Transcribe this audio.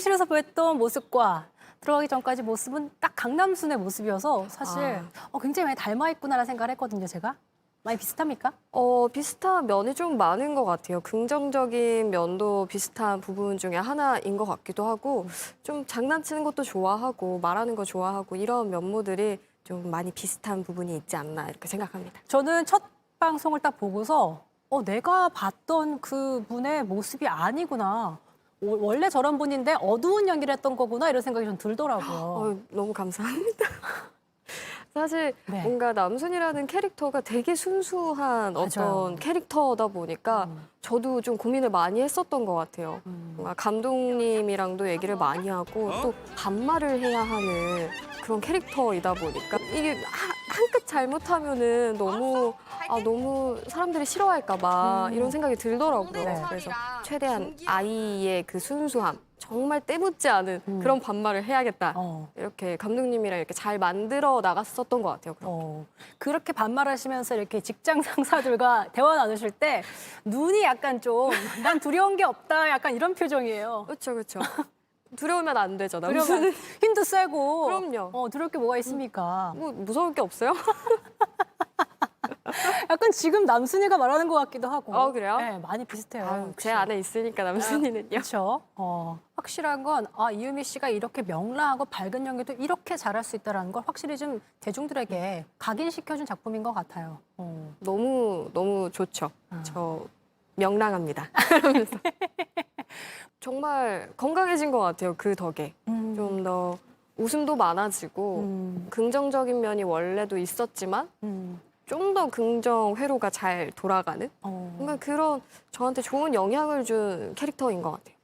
대기실에서 보였던 모습과 들어가기 전까지 모습은 딱 강남순의 모습이어서 사실 아. 어, 굉장히 많이 닮아 있구나라는 생각을 했거든요, 제가. 많이 비슷합니까? 어, 비슷한 면이 좀 많은 것 같아요. 긍정적인 면도 비슷한 부분 중에 하나인 것 같기도 하고, 좀 장난치는 것도 좋아하고, 말하는 거 좋아하고, 이런 면모들이 좀 많이 비슷한 부분이 있지 않나, 이렇게 생각합니다. 저는 첫 방송을 딱 보고서 어, 내가 봤던 그 분의 모습이 아니구나. 오- 원래 저런 분인데 어두운 연기를 했던 거구나 이런 생각이 좀 들더라고요. 어, 너무 감사합니다. 사실 네. 뭔가 남순이라는 캐릭터가 되게 순수한 맞아요. 어떤 캐릭터다 보니까 음. 저도 좀 고민을 많이 했었던 것 같아요. 음. 뭔가 감독님이랑도 얘기를 많이 하고 또 반말을 해야 하는 그런 캐릭터이다 보니까 이게 한 끗 잘못하면은 너무 아 너무 사람들이 싫어할까봐 음. 이런 생각이 들더라고요. 네. 그래서 최대한 아이의 그 순수함 정말 때묻지 않은 음. 그런 반말을 해야겠다. 어, 이렇게 감독님이랑 이렇게 잘 만들어 나갔었던 것 같아요. 그럼. 어. 그렇게 반말하시면서 이렇게 직장 상사들과 대화 나누실 때 눈이 약간 좀 난 두려운 게 없다 약간 이런 표정이에요. 그렇죠, 그렇죠. 두려우면 안 되죠. 두려우면 남순은 힘도 세고 그럼요. 어, 두려울 게 뭐가 있습니까? 뭐 무서울 게 없어요. 약간 지금 남순이가 말하는 것 같기도 하고. 어, 그래요? 네, 많이 비슷해요. 아유. 제 안에 있으니까 남순이는요. 그렇죠. 어, 확실한 건 아, 이유미 씨가 이렇게 명랑하고 밝은 연기도 이렇게 잘할 수 있다는 걸 확실히 좀 대중들에게 각인시켜준 작품인 것 같아요. 어. 너무 너무 좋죠. 아. 저 명랑합니다. 그러면서 정말 건강해진 것 같아요. 그 덕에 음. 좀 더 웃음도 많아지고 음. 긍정적인 면이 원래도 있었지만 음. 좀 더 긍정 회로가 잘 돌아가는 어. 뭔가 그런 저한테 좋은 영향을 준 캐릭터인 것 같아요.